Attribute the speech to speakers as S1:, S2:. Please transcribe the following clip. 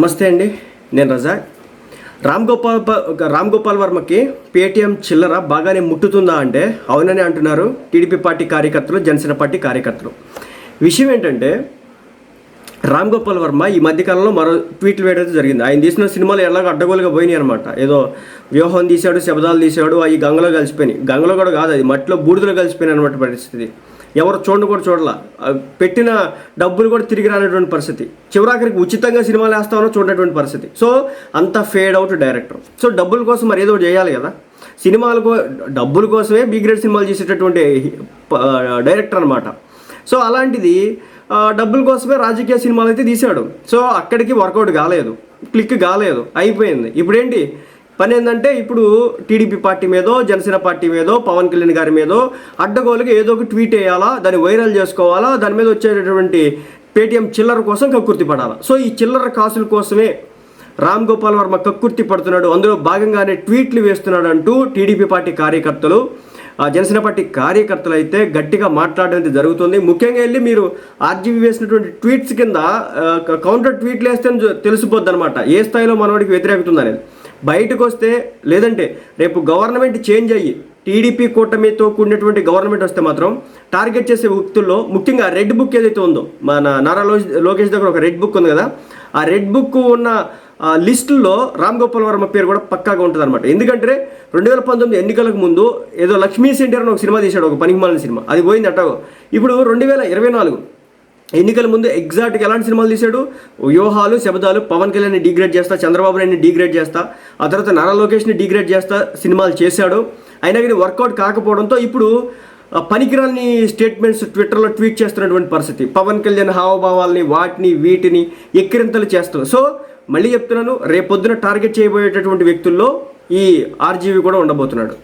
S1: నమస్తే అండి నేను రజాక్ రామ్ గోపాల్ ప- రామ్ గోపాల్ వర్మకి పేటీఎం చిల్లర బాగానే ముట్టుతుందా అంటే అవునని అంటున్నారు టీడీపీ పార్టీ కార్యకర్తలు జనసేన పార్టీ కార్యకర్తలు. విషయం ఏంటంటే రామ్ గోపాల్ వర్మ ఈ మధ్యకాలంలో మరో ట్వీట్లు వేయడం జరిగింది. ఆయన తీసిన సినిమాలు ఎలాగో అడ్డగోలుగా పోయినాయి అనమాట ఏదో వ్యూహం తీశాడు శబ్దాలు తీశాడు అవి గంగలో కలిసిపోయినాయి. గంగలో కూడా కాదు అది మట్టిలో బూడిదలో కలిసిపోయినాయి అనమాట పరిస్థితి. ఎవరు చూడండి కూడా చూడాల. పెట్టిన డబ్బులు కూడా తిరిగి రానటువంటి పరిస్థితి. చివరాఖరికి ఉచితంగా సినిమాలు వేస్తామో చూడనటువంటి పరిస్థితి. సో అంత ఫేడ్ అవుట్ డైరెక్టర్ సో డబ్బుల కోసం మరి ఏదో ఒకటి చేయాలి కదా. సినిమాల కో డబ్బుల కోసమే బి గ్రేడ్ సినిమాలు చేసేటటువంటి డైరెక్టర్ అనమాట సో అలాంటిది డబ్బుల కోసమే రాజకీయ సినిమాలు అయితే తీశాడు. సో అక్కడికి వర్కౌట్ కాలేదు. క్లిక్ కాలేదు. అయిపోయింది. ఇప్పుడేంటి? పని ఏంటంటే ఇప్పుడు టీడీపీ పార్టీ మీదో జనసేన పార్టీ మీదో పవన్ కళ్యాణ్ గారి మీదో అడ్డగోలుగా ఏదో ఒక ట్వీట్ వేయాలా దాన్ని వైరల్ చేసుకోవాలా దాని మీద వచ్చేటటువంటి పేటీఎం చిల్లర కోసం కక్కుర్తి పడాలా. సో ఈ చిల్లర కాసుల కోసమే రామ్ గోపాల్ వర్మ కక్కుర్తి పడుతున్నాడు. అందులో భాగంగానే ట్వీట్లు వేస్తున్నాడు అంటూ టీడీపీ పార్టీ కార్యకర్తలు. జనసేన పార్టీ కార్యకర్తలు అయితే గట్టిగా మాట్లాడడం జరుగుతుంది. ముఖ్యంగా వెళ్ళి మీరు ఆర్జీవీ వేసినటువంటి ట్వీట్స్ కింద కౌంటర్ ట్వీట్లు వేస్తే తెలిసిపోద్ది అనమాట ఏ స్థాయిలో మనవాడికి వ్యతిరేకత ఉందనేది. బయటకు వస్తే లేదంటే రేపు గవర్నమెంట్ చేంజ్ అయ్యి టీడీపీ కూటమితో కూడినటువంటి గవర్నమెంట్ వస్తే మాత్రం టార్గెట్ చేసే వ్యక్తుల్లో ముఖ్యంగా రెడ్ బుక్ ఏదైతే ఉందో మన నారా లోకేష్ లోకేష్ దగ్గర ఒక రెడ్ బుక్ ఉంది కదా ఆ రెడ్ బుక్ ఉన్న ఆ లిస్టుల్లో రామ్ గోపాల్ వర్మ పేరు కూడా పక్కాగా ఉంటుంది అనమాట ఎందుకంటే రెండు వేల పంతొమ్మిది ఎన్నికలకు ముందు ఏదో లక్ష్మీ సెంటర్ అని ఒక సినిమా తీశాడు ఒక పనికిమాలిన సినిమా. అది పోయింది అట్టాగో ఇప్పుడు రెండు వేల ఇరవై నాలుగు ఎన్నికల ముందు ఎగ్జాక్ట్గా ఎలాంటి సినిమాలు తీశాడు? వ్యూహాలు శబ్దాలు పవన్ కళ్యాణ్ని డిగ్రేడ్ చేస్తా చంద్రబాబు నాయుడిని డిగ్రేడ్ చేస్తా ఆ తర్వాత నారా లోకేష్ని డిగ్రేడ్ చేస్తా సినిమాలు చేశాడు. అయినా కానీ వర్కౌట్ కాకపోవడంతో ఇప్పుడు పనికిరాని స్టేట్మెంట్స్ ట్విట్టర్లో ట్వీట్ చేస్తున్నటువంటి పరిస్థితి. పవన్ కళ్యాణ్ హావభావాల్ని వాటిని వీటిని ఎక్కిరింతలు చేస్తున్నారు సో మళ్ళీ చెప్తున్నాను రేపొద్దున టార్గెట్ చేయబోయేటటువంటి వ్యక్తుల్లో ఈ ఆర్జీవి కూడా ఉండబోతున్నాడు.